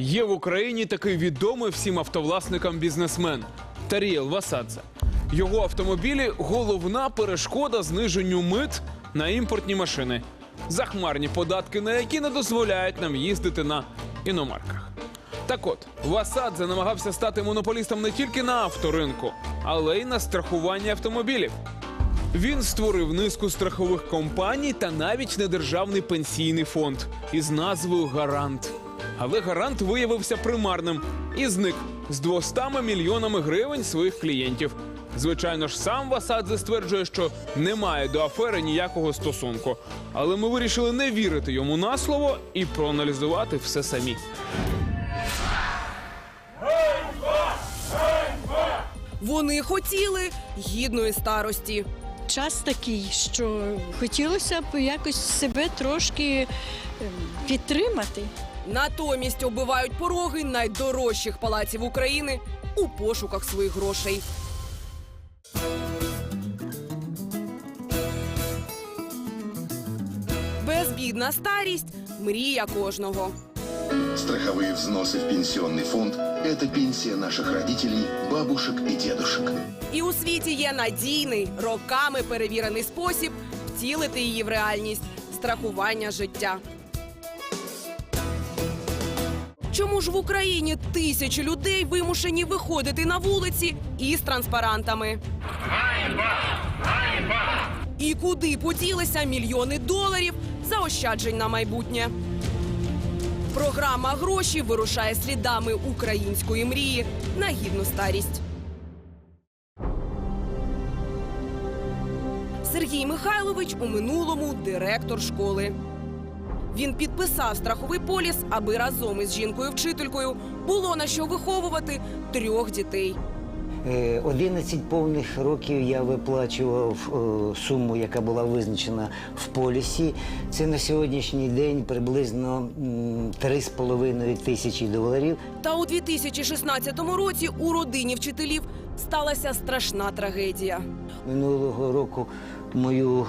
Є в Україні такий відомий всім автовласникам бізнесмен Таріел Васадзе. Його автомобілі головна перешкода зниженню мит на імпортні машини. Захмарні податки, на які не дозволяють нам їздити на іномарках. Так от, Васадзе намагався стати монополістом не тільки на авторинку, але й на страхуванні автомобілів. Він створив низку страхових компаній та навіть недержавний пенсійний фонд із назвою Гарант. Але гарант виявився примарним і зник з 200 мільйонами гривень своїх клієнтів. Звичайно ж, сам Васадзе стверджує, що немає до афери ніякого стосунку. Але ми вирішили не вірити йому на слово і проаналізувати все самі. Вони хотіли гідної старості. час такий, що хотілося б якось себе трошки ем, підтримати. Натомість оббивають пороги найдорожчих палаців України у пошуках своїх грошей. Безбідна старість мрія кожного. Страховые взносы в пенсионный фонд – это пенсия наших родителей, бабушек и дедушек. І у світі є надійний, роками перевірений спосіб втілити її в реальність страхування життя. Чому ж в Україні тисячі людей вимушені виходити на вулиці із транспарантами? І куди поділися мільйони доларів заощаджень на майбутнє? Програма гроші вирушає слідами української мрії на гідну старість. Сергій Михайлович у минулому директор школи. Він підписав страховий поліс, аби разом із жінкою-вчителькою було на що виховувати трьох дітей. Е, 11 повних років я виплачував е, суму, яка була визначена в полісі. Це на сьогоднішній день приблизно м, 3,5 тисячі доларів. Та у 2016 році у родині вчителів сталася страшна трагедія. Минулого року мою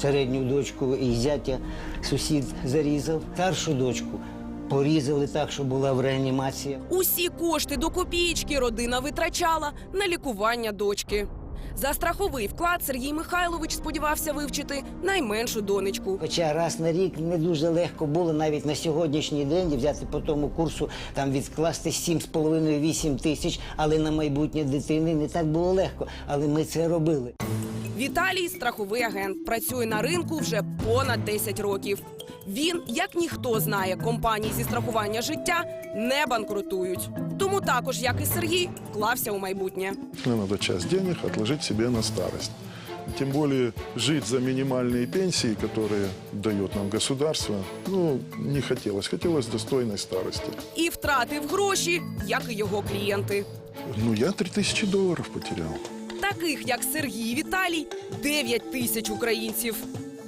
середню дочку і зятя сусід зарізав. Старшу дочку порізали так, що була в реанімації. Усі кошти до копієчки родина витрачала на лікування дочки. За страховий вклад Сергій Михайлович сподівався вивчити найменшу донечку. Хоча раз на рік не дуже легко було навіть на сьогоднішній день взяти по тому курсу там відкласти 7,5-8 тисяч, але на майбутнє дитини не так було легко. Але ми це робили. Віталій страховий агент працює на ринку вже понад 10 років. Він, як ніхто знає, компанії зі страхування життя не банкрутують. Тому також, як і Сергій, вклався у майбутнє. Мне надо часть денег отложить себе на старость. Тем более жить за минимальные пенсии, которые дает нам государство, ну, не хотелось. Хотелось достойной старости. І втратив гроші, як і його клієнти. Ну, я 3000 долларов потерял Таких, як Сергій і Віталій, 9 тисяч українців.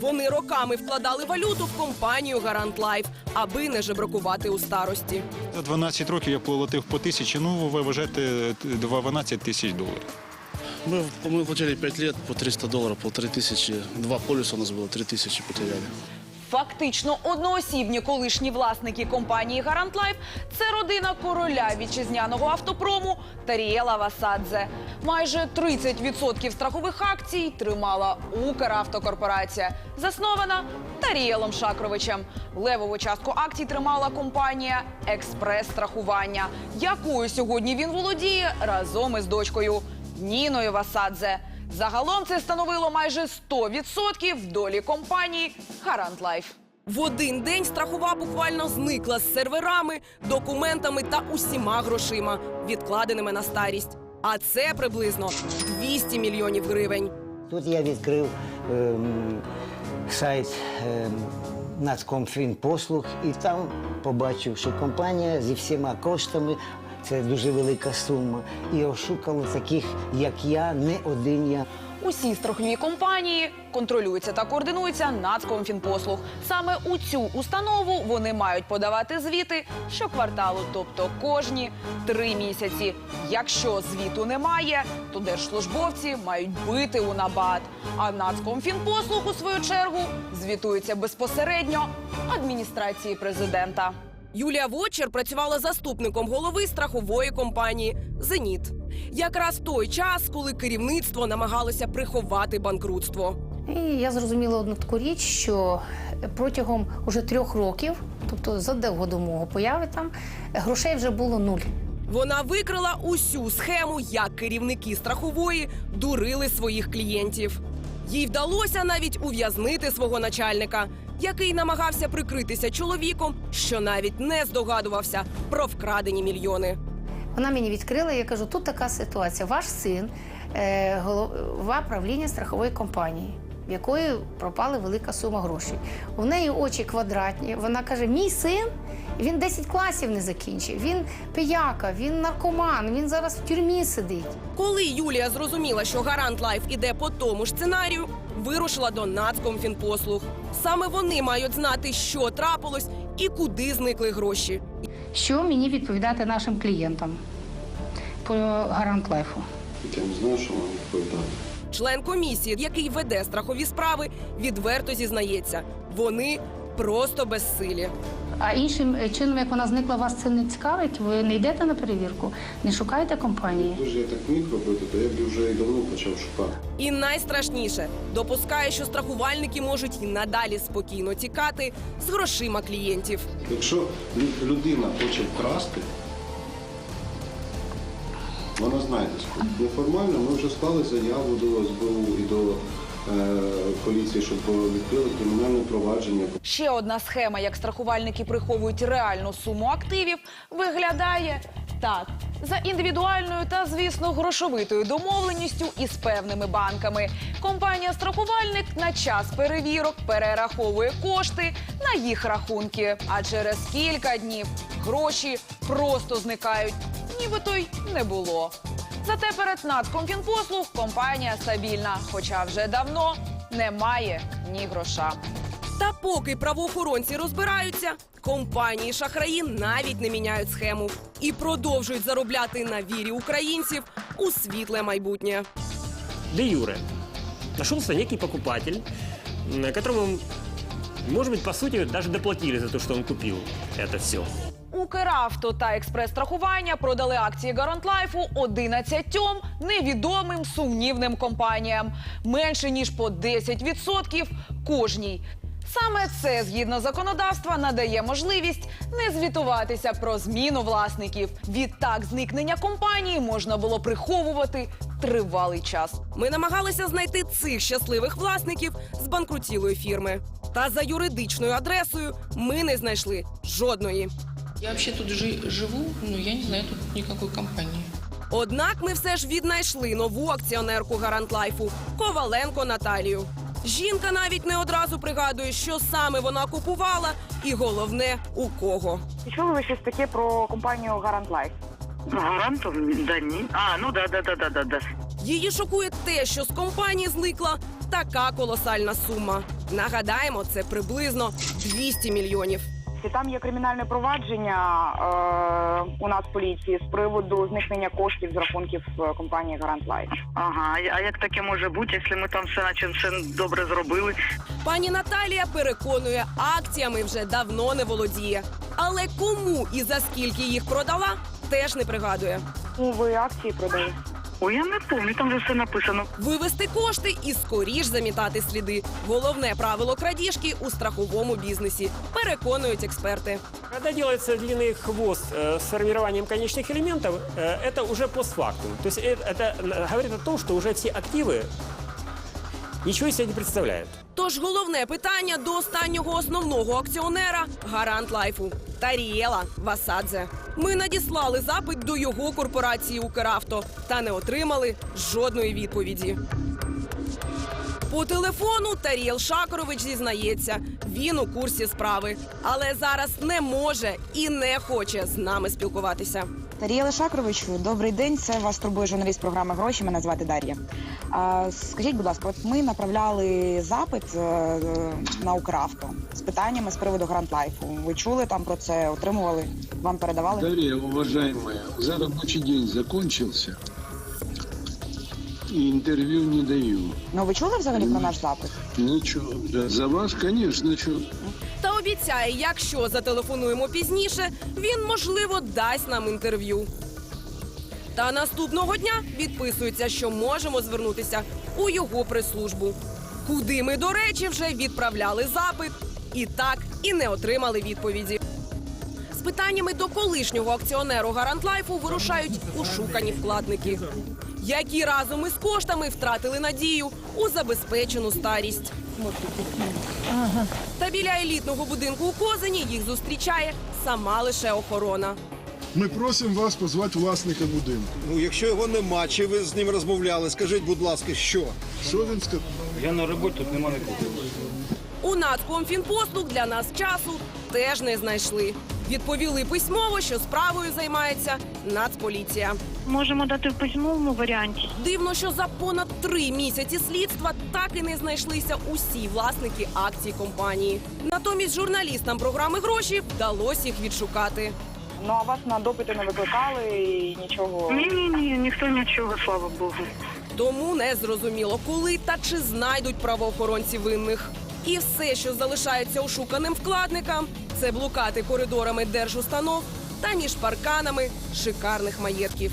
Вони роками вкладали валюту в компанію Гарант Лайф, аби не жебракувати у старості. За 12 років я платив по тисячі, ну ви вважаєте 12 тисяч доларів. Мы, мы платили 5 лет по 300 долларов, полторы тысячи. Два полюса у нас было, 3 тысячи потеряли. Фактично одноосібні колишні власники компанії Гарант Лайф це родина короля вітчизняного автопрому Тарієла Васадзе. Майже 30% страхових акцій тримала Укравтокорпорація, заснована Тарієлом Шакровичем. Левову частку акцій тримала компанія Експрес страхування, якою сьогодні він володіє разом із дочкою Ніною Васадзе. Загалом це становило майже 100% долі компанії Гарант Лайф. В один день страхова буквально зникла з серверами, документами та усіма грошима, відкладеними на старість. А це приблизно 200 мільйонів гривень. Тут я відкрив ем, сайт ем, Нацкомфінпослуг і там побачив, що компанія зі всіма коштами. Це дуже велика сума. І ошукало таких, як я, не один я. Усі страхові компанії контролюються та координуються Нацкомфінпослуг. Саме у цю установу вони мають подавати звіти щокварталу, тобто кожні три місяці. Якщо звіту немає, то держслужбовці мають бити у набат. А Нацкомфінпослуг, у свою чергу, звітується безпосередньо адміністрації президента. Юлія Вочер працювала заступником голови страхової компанії Зеніт. Якраз той час, коли керівництво намагалося приховати банкрутство. І я зрозуміла одну таку річ, що протягом уже трьох років, тобто задовго до мого появи там, грошей вже було нуль. Вона викрила усю схему, як керівники страхової дурили своїх клієнтів. Їй вдалося навіть ув'язнити свого начальника, який намагався прикритися чоловіком, що навіть не здогадувався про вкрадені мільйони. Вона мені відкрила, я кажу, тут така ситуація. Ваш син е, голова правління страхової компанії, в якої пропала велика сума грошей. У неї очі квадратні. Вона каже: мій син. Він 10 класів не закінчив. Він пияка, він наркоман, він зараз в тюрмі сидить. Коли Юлія зрозуміла, що Гарант Лайф іде по тому ж сценарію, вирушила до Нацкомфінпослуг. Саме вони мають знати, що трапилось і куди зникли гроші. Що мені відповідати нашим клієнтам по гарантлайфу? Я не знаю, що вам відповідати. Член комісії, який веде страхові справи, відверто зізнається. Вони просто безсилі. А іншим чином, як вона зникла, вас це не цікавить? Ви не йдете на перевірку, не шукаєте компанії? Дуже я так міг робити, то я б вже і давно почав шукати. І найстрашніше допускає, що страхувальники можуть і надалі спокійно тікати з грошима клієнтів. Якщо людина хоче вкрасти, вона знає де скільки. Неформально ми вже склали заяву до СБУ і до е, поліції, щоб відкрили кримінальне провадження. Ще одна схема, як страхувальники приховують реальну суму активів, виглядає так. За індивідуальною та, звісно, грошовитою домовленістю із певними банками. Компанія страхувальник на час перевірок перераховує кошти на їх рахунки. А через кілька днів гроші просто зникають, ніби то й не було. Зате перед Нацкомфінпослуг компанія стабільна, хоча вже давно немає ні гроша. Та поки правоохоронці розбираються, компанії шахраї навіть не міняють схему і продовжують заробляти на вірі українців у світле майбутнє. де юре нашелся некий покупатель, которому, может быть, по сути, даже доплатили за то, что он купил это все. Укравто та експрес-страхування продали акції Гарант Лайфу 11 невідомим сумнівним компаніям. Менше ніж по 10% кожній. Саме це згідно законодавства надає можливість не звітуватися про зміну власників. Відтак зникнення компанії можна було приховувати тривалий час. Ми намагалися знайти цих щасливих власників з банкрутілої фірми. Та за юридичною адресою ми не знайшли жодної. Я вообще тут жи- живу, но я не знаю тут никакой компании. Однак ми все ж віднайшли нову акціонерку Гарант Лайфу Коваленко Наталію. Жінка навіть не одразу пригадує, що саме вона купувала, і головне у кого. Чули ви щось таке про компанію Гарант Лайф? Гарантом? Да ні. А, ну да, да, да, да, да, да. Її шокує те, що з компанії зникла така колосальна сума. Нагадаємо, це приблизно 200 мільйонів. І там є кримінальне провадження е, у нас поліції з приводу зникнення коштів з рахунків е, компанії Гарант Лайф. Ага, а як таке може бути, якщо ми там все наче все добре зробили? Пані Наталія переконує, акціями вже давно не володіє. Але кому і за скільки їх продала, теж не пригадує. Кому ви акції продали? Ой, я не пам'ятаю, там же все написано. Вивести кошти і скоріш замітати сліди. Головне правило крадіжки у страховому бізнесі. Переконують експерти. Когда делается длинный хвост э, с формированием конечных элементов, э, это уже постфактум. То есть э, это э, говорит о том, что уже все активы ничего из себя не представляют. Тож головне питання до останнього основного акціонера Гарант Лайфу Тарієла Васадзе. Ми надіслали запит до його корпорації Укравто та не отримали жодної відповіді. По телефону Тарієл Шакорович зізнається, він у курсі справи, але зараз не може і не хоче з нами спілкуватися. Тарієле Шакровичу, добрий день. Це вас турбує журналіст програми Гроші. Мене звати Дар'я. А, скажіть, будь ласка, от ми направляли запит е, на Укравто з питаннями з приводу Гранд Лайфу. Ви чули там про це? Отримували? Вам передавали? Дарья, уважаемая, за рабочий день закончился. И интервью не даю. Ну ви чули взагалі про наш запит? Ничего. Да, за вас, конечно, что. Та Обіцяє, якщо зателефонуємо пізніше, він можливо дасть нам інтерв'ю. Та наступного дня відписується, що можемо звернутися у його прес-службу. Куди ми, до речі, вже відправляли запит. І так і не отримали відповіді. З питаннями до колишнього акціонеру Гарантлайфу вирушають ушукані вкладники, які разом із коштами втратили надію у забезпечену старість. Та біля елітного будинку у Козині їх зустрічає сама лише охорона. Ми просимо вас позвати власника будинку. Ну, якщо його нема, чи ви з ним розмовляли, скажіть, будь ласка, що? Що він сказав? Я на роботі, тут нема нікого. У Нацкомфінпослуг для нас часу теж не знайшли. Відповіли письмово, що справою займається Нацполіція. Можемо дати в письмовому варіанті. Дивно, що за понад три місяці слідства так і не знайшлися усі власники акцій компанії. Натомість журналістам програми гроші вдалося їх відшукати. Ну а вас на допити не викликали і нічого. Ні, ні, ні, ніхто нічого, слава Богу. Тому не зрозуміло, коли та чи знайдуть правоохоронці винних. І все, що залишається ошуканим вкладникам, це блукати коридорами держустанов та між парканами шикарних маєтків.